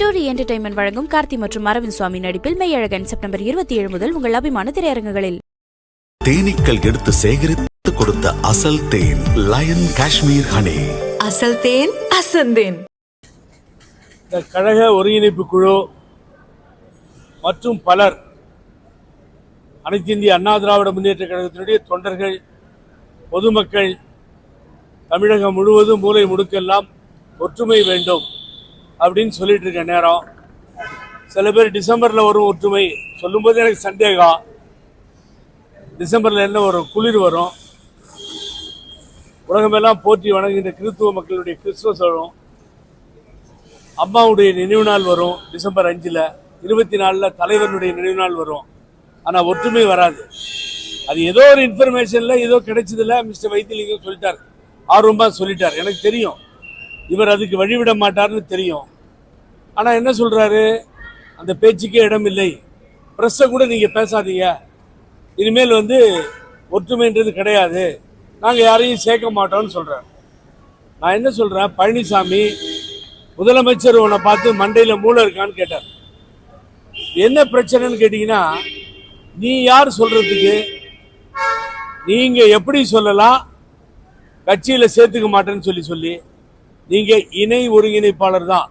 டூரி entertainment வழங்கும் கார்த்தி மற்றும் அரவிந்த் சுவாமி நடிப்பில் மெய்யழகன் செப்டம்பர் இருபத்தி ஏழு முதல் உங்கள் அபிமான திரையரங்குகளில். தேனீக்கள் எடுத்து சேகரித்து கொடுத்த அசல் தேன் லயன் காஷ்மீர் ஹனி. அசல் தேன் அசந்தேன் இந்த கழக ஒருங்கிணைப்பு குழு மற்றும் பலர் அனைத்து இந்திய அண்ணா திராவிட முன்னேற்ற கழகத்தினுடைய தொண்டர்கள் பொதுமக்கள் தமிழகம் முழுவதும் மூலை முடுக்கெல்லாம் ஒற்றுமை வேண்டும். அப்படின்னு சொல்லிட்டு இருக்க நேரம். சில பேர் டிசம்பரில் வரும் ஒற்றுமை. சொல்லும்போது எனக்கு சந்தேகம். டிசம்பரில் என்ன வரும் குளிர் வரும்? உலகமெல்லாம் போற்றி வணங்குகின்ற கிறிஸ்துவ மக்களுடைய கிறிஸ்துமஸ் வரும். அம்மாவுடைய நினைவு நாள் வரும் டிசம்பர் அஞ்சில். இருபத்தி நாலில் தலைவருடைய நினைவு நாள் வரும். ஆனால் ஒற்றுமை வராது. அது ஏதோ ஒரு இன்ஃபர்மேஷனில் ஏதோ கிடைச்சதில்ல மிஸ்டர் வைத்தியலிங்கம் சொல்லிட்டார். ஆர்வமாக சொல்லிட்டார். எனக்கு தெரியும். இவர் அதுக்கு வழிவிட மாட்டார்னு தெரியும். ஆனால் என்ன சொல்கிறாரு அந்த பேச்சுக்கே இடம் இல்லை. ப்ரெஸ்ஸை கூட நீங்கள் பேசாதீங்க. இனிமேல் வந்து ஒற்றுமைன்றது கிடையாது. நாங்கள் யாரையும் சேர்க்க மாட்டோம்னு சொல்கிறார் நான் என்ன சொல்கிறேன் பழனிசாமி முதலமைச்சர் உன்னை பார்த்து மண்டையில் மூளை இருக்கான்னு கேட்டார். என்ன பிரச்சனைன்னு கேட்டிங்கன்னா நீ யார் சொல்கிறதுக்கு நீங்கள் எப்படி சொல்லலாம்? கட்சியில் சேர்த்துக்க மாட்டேன்னு சொல்லி சொல்லி நீங்கள் இணை ஒருங்கிணைப்பாளர் தான்.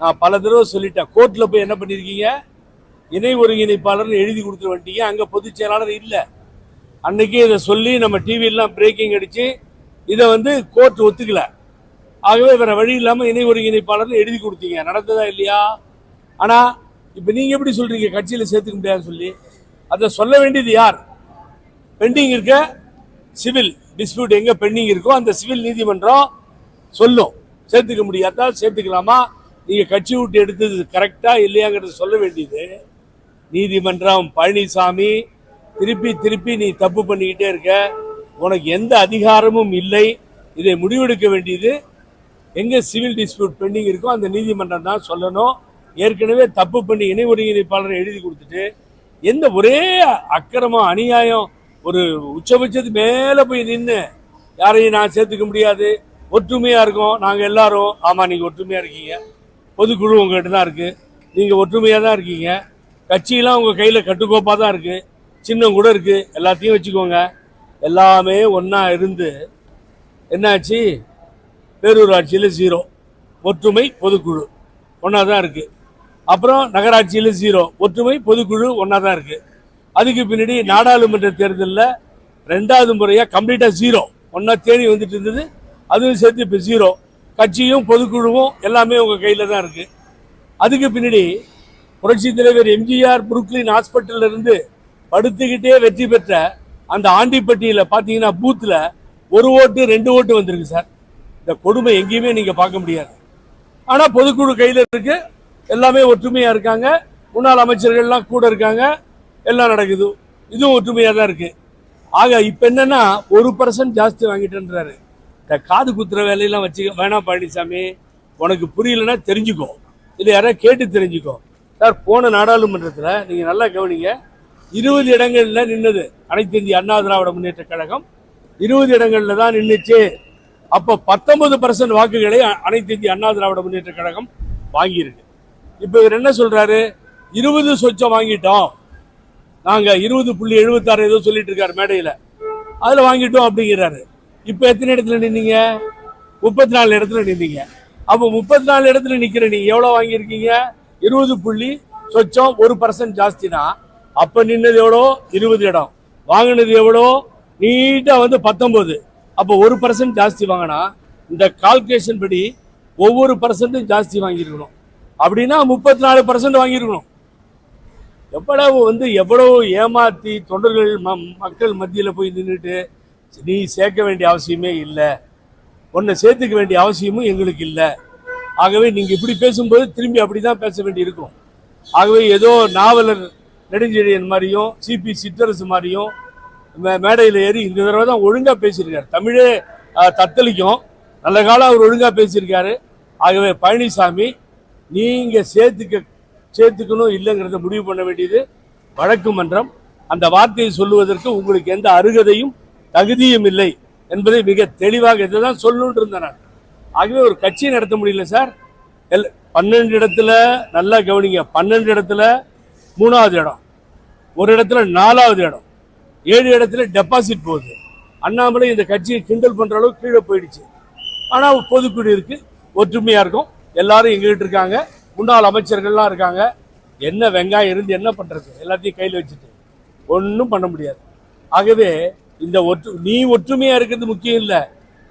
நான் பல தடவை சொல்லிட்டேன். கோர்ட்டில் போய் என்ன பண்ணியிருக்கீங்க இணை ஒருங்கிணைப்பாளர்னு எழுதி கொடுத்துட்டு வந்துட்டீங்க அங்கே பொதுச் செயலாளர் இல்லை. அன்னைக்கே இதை சொல்லி நம்ம டிவியெல்லாம் பிரேக்கிங் அடிச்சு இதை வந்து கோர்ட் ஒத்துக்கல. ஆகவே வேற வழி இல்லாமல் இணை ஒருங்கிணைப்பாளர்னு எழுதி கொடுத்தீங்க. நடந்ததா இல்லையா? ஆனால் இப்போ நீங்கள் எப்படி சொல்கிறீங்க கட்சியில் சேர்த்துக்க முடியாதுன்னு சொல்லி. அதை சொல்ல வேண்டியது யார்? பெண்டிங் இருக்க சிவில் டிஸ்பியூட் எங்கே பெண்டிங் இருக்கோ அந்த சிவில் நீதிமன்றம் சொல்லும். சேர்த்துக்க முடியாதா சேர்த்துக்கலாமா? நீங்கள் கட்சி விட்டு எடுத்தது கரெக்டா இல்லையாங்கிறத சொல்ல வேண்டியது. நீதிமன்றம் பழனிசாமி திருப்பி திருப்பி நீ தப்பு பண்ணிக்கிட்டே இருக்க. உனக்கு எந்த அதிகாரமும் இல்லை. இதை முடிவெடுக்க வேண்டியது எங்க சிவில் டிஸ்பியூட் பெண்டிங் இருக்கோ அந்த நீதிமன்றம் தான் சொல்லணும். ஏற்கனவே தப்பு பண்ணி இணை ஒருங்கிணைப்பாளரை எழுதி கொடுத்துட்டு எந்த ஒரே அக்கிரமம் அநியாயம் ஒரு உச்சபட்சத்து மேலே போய் நின்று யாரையும் நான் சேர்த்துக்க முடியாது. ஒற்றுமையாக இருக்கோம். நாங்கள் எல்லாரும் ஆமாம் நீங்கள் ஒற்றுமையாக இருக்கீங்க. பொதுக்குழு உங்ககிட்ட தான் இருக்குது நீங்கள் ஒற்றுமையாக தான் இருக்கீங்க. கட்சியெலாம் உங்கள் கையில் கட்டுக்கோப்பாக தான் இருக்குது சின்னம் கூட இருக்குது எல்லாத்தையும் வச்சுக்கோங்க. எல்லாமே ஒன்றா இருந்து என்னாச்சு? பேரூராட்சியில் ஜீரோ ஒற்றுமை பொதுக்குழு ஒன்றா தான் இருக்குது அப்புறம் நகராட்சியில் ஜீரோ ஒற்றுமை பொதுக்குழு ஒன்றா தான் இருக்குது அதுக்கு பின்னாடி நாடாளுமன்ற தேர்தலில் ரெண்டாவது முறையாக கம்ப்ளீட்டாக ஜீரோ ஒன்றா தேடி வந்துட்டு இருந்தது அதுவும் சேர்த்து இப்போ ஜீரோ கட்சியும் பொதுக்குழுவும் எல்லாமே உங்கள் கையில் தான் இருக்கு. அதுக்கு பின்னாடி புரட்சி தலைவர் எம்ஜிஆர் புருக்லின் ஹாஸ்பிட்டல்ல இருந்து படுத்துக்கிட்டே வெற்றி பெற்ற அந்த ஆண்டிப்பட்டியில் பார்த்தீங்கன்னா பூத்தில் ஒரு ஓட்டு ரெண்டு ஓட்டு வந்திருக்கு சார். இந்த கொடுமை எங்கேயுமே நீங்கள் பார்க்க முடியாது. ஆனால் பொதுக்குழு கையில் இருக்கு. எல்லாமே ஒற்றுமையாக இருக்காங்க. முன்னாள் அமைச்சர்கள்லாம் கூட இருக்காங்க. எல்லாம் நடக்குது. இதுவும் ஒற்றுமையாக தான் இருக்கு. ஆக இப்போ என்னன்னா ஒரு பர்சன்ட் ஜாஸ்தி வாங்கிட்டேன்றாரு. இந்த காது குத்துற வேலையெல்லாம் வச்சு வேணாம் பழனிசாமி. உனக்கு புரியலன்னா தெரிஞ்சுக்கோ. இல்லை யாராவது கேட்டு தெரிஞ்சுக்கோ. சார் போன நாடாளுமன்றத்தில் நீங்கள் நல்லா கவனிங்க. இருபது இடங்களில் நின்னது அனைத்து இந்திய அண்ணா திராவிட முன்னேற்ற கழகம். இருபது இடங்களில் தான் நின்றுச்சு அப்போ பத்தொன்பது பர்சன்ட் வாக்குகளை அனைத்து இந்திய அண்ணா திராவிட முன்னேற்ற கழகம் வாங்கியிருக்கு. இப்போ இவர் என்ன சொல்றாரு? இருபது சொச்சம் வாங்கிட்டோம். நாங்கள் இருபது புள்ளி எழுபத்தாறு ஏதோ சொல்லிட்டு இருக்காரு மேடையில். அதில் வாங்கிட்டோம் அப்படிங்கிறாரு. இப்போ எத்தனை இடத்துல நின்னீங்க? முப்பத்தி நாலு இடத்துல நின்னீங்க. அப்போ முப்பத்தி நாலு இடத்துல நிற்கிற நீ எவ்வளோ வாங்கியிருக்கீங்க? இருபது புள்ளி சொச்சம் ஒரு பர்சன்ட் ஜாஸ்தினா அப்போ நின்னது எவ்வளோ? இருபது இடம். வாங்கினது எவ்வளோ? நீட்டாக வந்து பத்தொம்போது அப்போ ஒரு பர்சன்ட் ஜாஸ்தி வாங்கினா இந்த கால்குலேஷன் படி ஒவ்வொரு பர்சன்ட்டும் ஜாஸ்தி வாங்கியிருக்கணும். அப்படின்னா முப்பத்தி நாலு பர்சன்ட் வாங்கியிருக்கணும். எவ்வளவு வந்து எவ்வளவு ஏமாற்றி தொண்டர்கள் ம- மக்கள் மத்தியில் போய் நின்றுட்டு நீ சேர்க்க வேண்டிய அவசியமே இல்லை. உன்னை சேர்த்துக்க வேண்டிய அவசியமும் எங்களுக்கு இல்லை. ஆகவே நீங்கள் இப்படி பேசும்போது திரும்பி அப்படி தான் பேச வேண்டி இருக்கும் ஆகவே ஏதோ நாவலர் நெடுஞ்செழியன் மாதிரியும் சிபி சித்தரசு மாதிரியும் மே- மேடையில் ஏறி இந்த தடவை தான் ஒழுங்காக பேசியிருக்காரு. தமிழே தத்தளிக்கும். நல்ல காலம் அவர் ஒழுங்காக பேசியிருக்காரு. ஆகவே பழனிசாமி நீங்கள் சேர்த்துக்க சேர்த்துக்கணும் இல்லைங்கிறத முடிவு பண்ண வேண்டியது வழக்கு மன்றம். அந்த வார்த்தையை சொல்லுவதற்கு உங்களுக்கு எந்த அருகதையும் தகுதியும் இல்லை என்பதை மிக தெளிவாக இதுதான் சொல்லணும்னு இருந்தேன் நான். ஆகவே ஒரு கட்சியை நடத்த முடியல சார். எல் பன்னெண்டு இடத்துல நல்லா கவனிங்க. பன்னெண்டு இடத்துல மூணாவது இடம். ஒரு இடத்துல நாலாவது இடம். ஏழு இடத்துல டெபாசிட் போகுது. அண்ணாமலை இந்த கட்சியை கிண்டல் பண்ணுற அளவுக்கு கீழே போயிடுச்சு. ஆனால் பொதுக்குழு இருக்குது ஒற்றுமையாக இருக்கும். எல்லாரும் எங்ககிட்ட இருக்காங்க. முன்னாள் அமைச்சர்கள்லாம் இருக்காங்க. என்ன வெங்காயம் இருந்து என்ன பண்ணுறது எல்லாத்தையும் கையில் வச்சுட்டு. ஒன்றும் பண்ண முடியாது. ஆகவே இந்த ஒற்று நீ ஒற்றுமையா இருக்கிறது முக்கியம் இல்லை.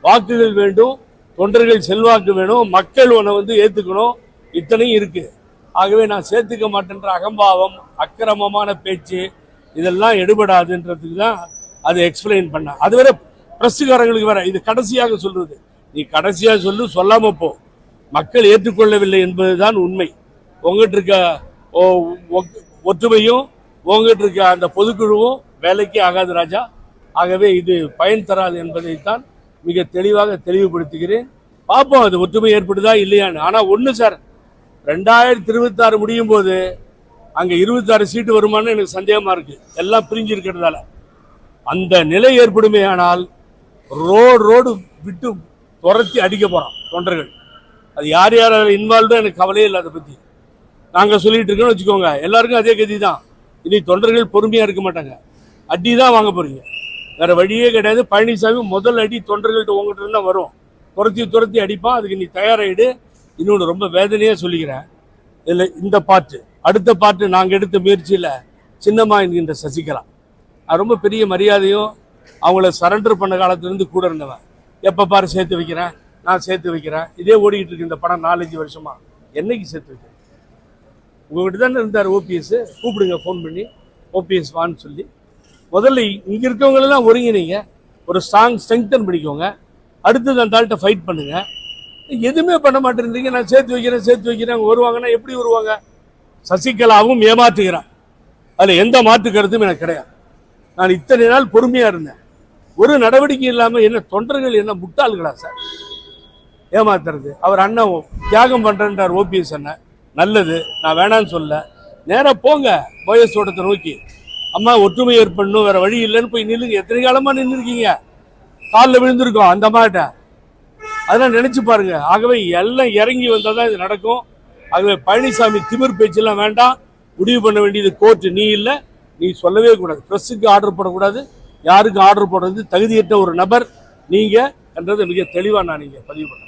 வாக்குகள் வேண்டும் தொண்டர்கள் செல்வாக்கு வேணும் மக்கள் உன்னை வந்து ஏத்துக்கணும். இத்தனையும் இருக்கு. ஆகவே நான் சேர்த்துக்க மாட்டேன்ற அகம்பாவம் அக்கிரமமான பேச்சு இதெல்லாம் எடுபடாதுன்றதுக்கு தான் அதை எக்ஸ்பிளைன் பண்ண அது வேற பிரஸ்காரங்களுக்கு வேற இது கடைசியாக சொல்றது. நீ கடைசியாக சொல்லு சொல்லாம போ. மக்கள் ஏற்றுக்கொள்ளவில்லை என்பதுதான் உண்மை. உங்ககிட்ட இருக்க ஒற்றுமையும் உங்ககிட்ட இருக்க அந்த பொதுக்குழுவும் வேலைக்கு ஆகாது ராஜா. ஆகவே இது பயன் தராது என்பதைத்தான் மிக தெளிவாக தெளிவுபடுத்துகிறேன். பார்ப்போம் அது ஒற்றுமை ஏற்படுதா இல்லையான்னு. ஆனால் ஒன்று சார் ரெண்டாயிரத்தி இருபத்தாறு முடியும் போது அங்கே இருபத்தாறு சீட்டு வருமானு எனக்கு சந்தேகமாக இருக்குது எல்லாம் பிரிஞ்சு இருக்கிறதால. அந்த நிலை ஏற்படுமே ஆனால் ரோடு ரோடு விட்டு துரத்தி அடிக்க போகிறோம் தொண்டர்கள். அது யார் யார் இன்வால்வ்டும் எனக்கு கவலையே இல்லை அதை பற்றி நாங்கள் சொல்லிட்டு இருக்கோம்னு வச்சுக்கோங்க. எல்லாருக்கும் அதே கதி தான் இனி தொண்டர்கள் பொறுமையாக இருக்க மாட்டாங்க. அடி தான் வாங்க போகிறீங்க வேற வழியே கிடையாது. பழனிசாமி முதல் அடி தொண்டர்கள்ட்ட உங்ககிட்ட இருந்தால் வரும். துரத்தி துரத்தி அடிப்பான். அதுக்கு நீ தயாராகிடு இன்னொன்று ரொம்ப வேதனையாக சொல்லிக்கிறேன். இல்லை இந்த பாட்டு அடுத்த பாட்டு நாங்கள் எடுத்த முயற்சியில் சின்னம்மா என்கின்ற சசிகலா. அது ரொம்ப பெரிய மரியாதையும் அவங்கள சரண்டர் பண்ண காலத்துலேருந்து கூட இருந்தவன். எப்போ பாரு சேர்த்து வைக்கிறேன். நான் சேர்த்து வைக்கிறேன். இதே ஓடிக்கிட்டு இருக்கு இந்த படம் நாலஞ்சு வருஷமா. என்னைக்கு சேர்த்து வைக்கிறேன்? உங்ககிட்ட தானே இருந்தார் ஓபிஎஸ் கூப்பிடுங்க ஃபோன் பண்ணி. ஓபிஎஸ் வான்னு சொல்லி. முதல்ல இங்க இருக்கவங்களெல்லாம் ஒருங்கிணைங்க. ஒரு ஸ்ட்ராங் ஸ்ட்ரெங்தன் பண்ணிக்கோங்க. அடுத்தது அந்த ஆள்கிட்ட ஃபைட் பண்ணுங்க. எதுவுமே பண்ண மாட்டேன்றீங்க. நான் சேர்த்து வைக்கிறேன் சேர்த்து வைக்கிறேன். அவங்க வருவாங்கன்னா எப்படி வருவாங்க? சசிகலாவும் ஏமாத்துகிறான். அதில் எந்த மாற்று கருத்தும் எனக்கு கிடையாது. நான் இத்தனை நாள் பொறுமையாக இருந்தேன். ஒரு நடவடிக்கை இல்லாமல் என்ன தொண்டர்கள் என்ன முட்டாள்களா சார்? ஏமாத்துறது. அவர் அண்ணன் தியாகம் பண்ணுறேன்றார் ஓபிஎஸ் அண்ணன். நல்லது. நான் வேணான்னு சொல்ல நேராக போங்க. போயஸ் தோட்டத்தை நோக்கி. அம்மா ஒற்றுமை ஏற்படணும் வேற வழி இல்லைன்னு போய் நில்லுங்க. எத்தனை காலமா நின்று இருக்கீங்க காலில் விழுந்திருக்கோம் அந்த அம்மாட்ட. அதெல்லாம் நினைச்சு பாருங்க. ஆகவே எல்லாம் இறங்கி வந்தால் தான் இது நடக்கும். ஆகவே பழனிசாமி திமிர் பேச்செல்லாம் வேண்டாம். முடிவு பண்ண வேண்டியது கோர்ட் நீ இல்லை நீ சொல்லவே கூடாது. ப்ரெஸ்ஸுக்கு ஆர்டர் போடக்கூடாது. யாருக்கும் ஆர்டர் போடுறது? தகுதியற்ற ஒரு நபர் நீங்கள் என்றது மிக தெளிவாக நான் நீங்கள் பதிவு பண்ணேன்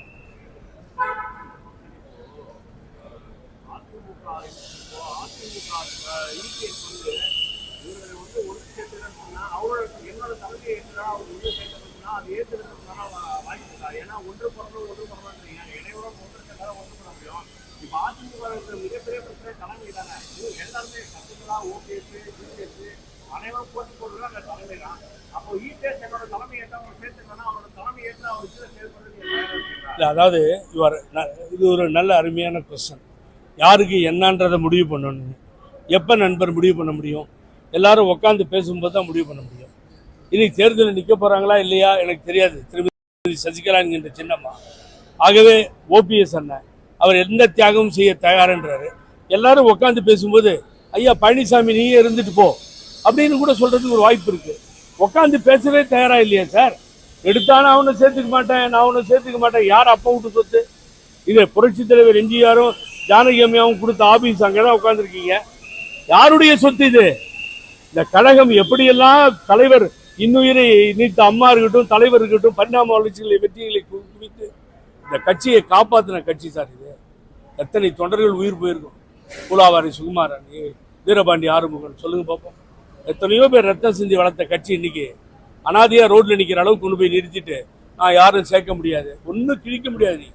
அதாவது இவர் ந- இது ஒரு நல்ல அருமையான கொஸ்டின் யாருக்கு என்னன்றதை முடிவு பண்ணணும். எப்போ நண்பர் முடிவு பண்ண முடியும்? எல்லாரும் உட்காந்து பேசும்போது தான் முடிவு பண்ண முடியும். இன்னைக்கு தேர்தலில் நிற்க போறாங்களா இல்லையா எனக்கு தெரியாது. திருமதி சசிகலா என்கின்ற சின்னம்மா. ஆகவே ஓபிஎஸ் அண்ணன் அவர் எந்த தியாகமும் செய்ய தயார்ன்றாரு. எல்லாரும் உட்காந்து பேசும்போது ஐயா பழனிசாமி நீயே இருந்துட்டு போ. அப்படின்னு கூட சொல்றதுக்கு ஒரு வாய்ப்பு இருக்கு. உட்காந்து பேசவே தயாரா இல்லையா சார்? எடுத்தாலும் நான் அவனை சேர்த்துக்க மாட்டேன் நான் அவனை சேர்த்துக்க மாட்டேன். யார் அப்பா விட்டு சொத்து? இது புரட்சி தலைவர் எம்ஜிஆரும் ஜானகி அம்மையாவும் கொடுத்த ஆபீஸ் அங்கே தான் உட்காந்துருக்கீங்க யாருடைய சொத்து இது? இந்த கழகம் எப்படியெல்லாம் தலைவர் இன்னுயிரை நீத்த அம்மா இருக்கட்டும் தலைவர் இருக்கட்டும் பரிணாம வளர்ச்சிகளை வெற்றிகளை குவித்து இந்த கட்சியை காப்பாத்தின கட்சி சார் இது. எத்தனை தொண்டர்கள் உயிர் போயிருக்கும். பூலாவாரி சுகுமாரன் வீரபாண்டி ஆறுமுகன் சொல்லுங்க பார்ப்போம் எத்தனையோ பேர் ரத்தம் சிந்தி வளர்த்த கட்சி இன்னைக்கு. அனாதையாக ரோட்ல நிக்கிற அளவுக்கு கொண்டு போய் நிறுத்திட்டு நான் யாரும் சேர்க்க முடியாது. ஒன்றும் கிழிக்க முடியாது. நீ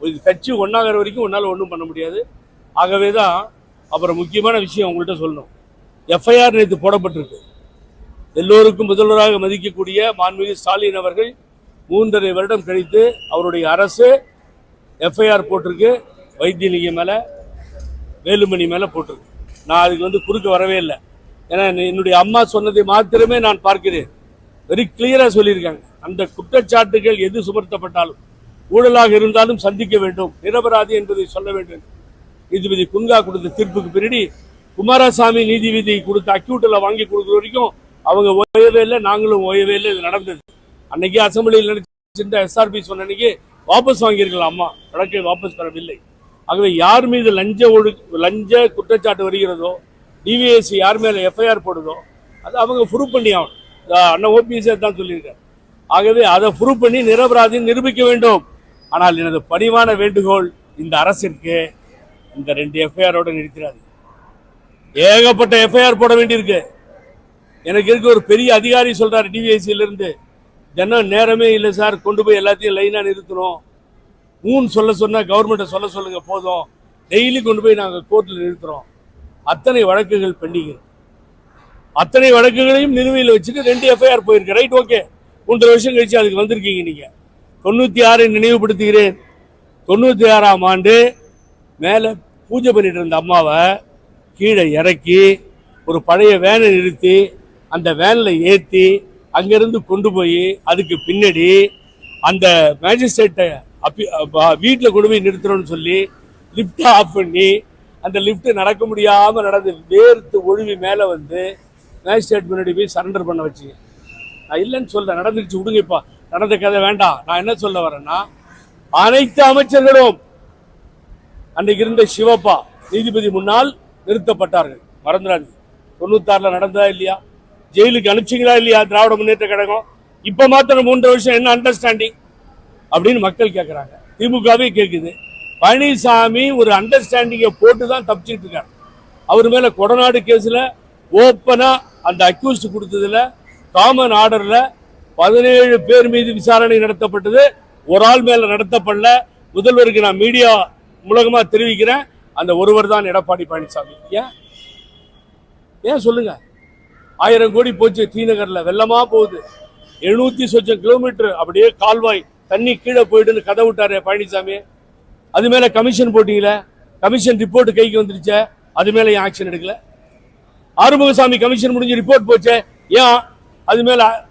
ஒரு கட்சி ஒன்றாகிற வரைக்கும் உன்னால் ஒன்றும் பண்ண முடியாது. ஆகவே தான் அப்புறம் முக்கியமான விஷயம் உங்கள்கிட்ட சொல்லணும். எஃப்ஐஆர் நேற்று போடப்பட்டிருக்கு. எல்லோருக்கும் முதல்வராக மதிக்கக்கூடிய மாண்புமிகு ஸ்டாலின் அவர்கள் மூன்றரை வருடம் கழித்து அவருடைய அரசு எஃப்ஐஆர் போட்டிருக்கு வைத்தியலிங்கம் மேலே வேலுமணி மேலே போட்டிருக்கு. நான் அதுக்கு வந்து குறுக்க வரவே இல்லை. ஏன்னா என்னுடைய அம்மா சொன்னதை மாத்திரமே நான் பார்க்கிறேன். வெரி கிளியராக சொல்லியிருக்காங்க. அந்த குற்றச்சாட்டுகள் எது சுமர்த்தப்பட்டாலும் ஊழலாக இருந்தாலும் சந்திக்க வேண்டும். நிரபராதி என்பதை சொல்ல வேண்டும். நீதிபதி குங்கா கொடுத்த தீர்ப்புக்கு பின்னாடி குமாரசாமி நீதிபதி கொடுத்த அக்யூட்டில் வாங்கி கொடுக்குற வரைக்கும் அவங்க ஓயவே இல்லை நாங்களும் ஓயவே இல்லை இது நடந்தது. அன்னைக்கு அசம்பிளியில் நினைச்சிருந்த எஸ்ஆர்பி சொன்ன அன்னைக்கு வாபஸ் வாங்கியிருக்கலாம் அம்மா. வழக்கை வாபஸ் பெறவில்லை. ஆகவே யார் மீது லஞ்ச ஒழு லஞ்ச குற்றச்சாட்டு வருகிறதோ டிவிஎஸ்சி யார் மேலே எஃப்ஐஆர் போடுதோ அது அவங்க ப்ரூவ் பண்ணி ஆகணும். அண்ணன் ஓபிஎஸ் தான் சொல்லியிருக்காரு. ஆகவே அதை ப்ரூவ் பண்ணி நிரபராதி நிரூபிக்க வேண்டும். ஆனால் எனது பணிவான வேண்டுகோள் இந்த அரசிற்கு இந்த ரெண்டு எஃப்ஐஆரோடு நிறுத்திடாது ஏகப்பட்ட எஃப்ஐஆர் போட வேண்டியிருக்கு. எனக்கு இருக்க ஒரு பெரிய அதிகாரி சொல்றாரு டிவிஎஸ்சில இருந்து தினம் நேரமே இல்லை சார் கொண்டு போய் எல்லாத்தையும் லைனாக நிறுத்தணும். ஊன் சொல்ல சொன்னால் கவர்மெண்ட்டை சொல்ல சொல்லுங்க போதும். டெய்லி கொண்டு போய் நாங்கள் கோர்ட்டில் நிறுத்துறோம். அத்தனை வழக்குகள் பெண்டிங் அத்தனை வழக்குகளையும் நிலுவையில் வச்சுட்டு ரெண்டு எஃப்ஐஆர் போயிருக்கு ரைட் ஓகே மூன்றரை வருஷம் கழிச்சு அதுக்கு வந்திருக்கீங்க நீங்கள் தொண்ணூற்றி ஆறை நினைவுபடுத்துகிறேன். தொண்ணூற்றி ஆறாம் ஆண்டு மேலே பூஜை பண்ணிட்டு இருந்த அம்மாவை கீழே இறக்கி ஒரு பழைய வேனை நிறுத்தி அந்த வேனில் ஏற்றி அங்கேருந்து கொண்டு போய் அதுக்கு பின்னாடி அந்த மேஜிஸ்ட்ரேட்டை அப்பி வீட்டில் கொண்டு போய் நிறுத்துறோம்னு சொல்லி லிஃப்ட்டை ஆஃப் பண்ணி அந்த லிஃப்ட்டு நடக்க முடியாமல் நடந்து வேர்த்து ஒழுவி மேலே வந்து மேஜிஸ்ட்ரேட் முன்னாடி போய் சரண்டர் பண்ண வச்சுங்க நான் இல்லைன்னு சொல்ல நடந்துருச்சு விடுங்கப்பா. நடந்த கதை வேண்டாம். நான் என்ன சொல்ல வரேன்னா அனைத்து அமைச்சர்களும் அன்றைக்கு இருந்த சிவப்பா நீதிபதி முன்னால் நிறுத்தப்பட்டார்கள். மறந்துடாது தொண்ணூத்தாறில் நடந்ததா இல்லையா? ஜெயிலுக்கு அனுப்பிச்சிங்களா இல்லையா திராவிட முன்னேற்ற கழகம்? இப்போ மாத்திரம் மூன்று வருஷம் என்ன அண்டர்ஸ்டாண்டிங் அப்படின்னு மக்கள் கேட்குறாங்க திமுகவே கேட்குது பழனிசாமி ஒரு அண்டர்ஸ்டாண்டிங்கை போட்டு தான் தப்பிச்சிட்டு இருக்காரு. அவர் மேலே கொடநாடு கேஸில் ஓப்பனாக அந்த அக்யூஸ்ட் கொடுத்ததுல காமன் ஆர்டரில் பதினேழு பேர் மீது விசாரணை நடத்தப்பட்டது. ஒரு ஆள் மேலே நடத்தப்படல. முதல்வருக்கு நான் மீடியா மூலமா தெரிவிக்கிறேன். அந்த ஒருவர் தான் எடப்பாடி பழனிசாமி. ஏன்? ஏன் சொல்லுங்கள் ஆயிரம் கோடி போச்சு தீநகர்ல வெள்ளமா போகுது. எழுநூத்தி சொச்சம் கிலோமீட்டர் அப்படியே கால்வாய் தண்ணி கீழே போயிடுன்னு கதை விட்டாரு பழனிசாமி. அது மேல கமிஷன் போட்டீங்களே? கமிஷன் ரிப்போர்ட் கைக்கு வந்துருச்சே? அது மேல ஏன் ஆக்ஷன் எடுக்கல? ஆறுமுகசாமி கமிஷன் முடிஞ்சு ரிப்போர்ட் போச்சே? ஏன் அது மேல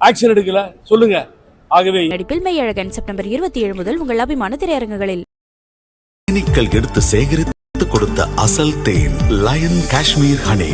ஆக்ஷன் எடுக்கல? சொல்லுங்க. ஆகவே நடிப்பில் மெய்யழகன் செப்டம்பர் இருபத்தி ஏழு முதல் உங்கள் அபிமான திரையரங்குகளில். எடுத்து சேகரித்து கொடுத்த அசல் தேன் லயன் காஷ்மீர் ஹனி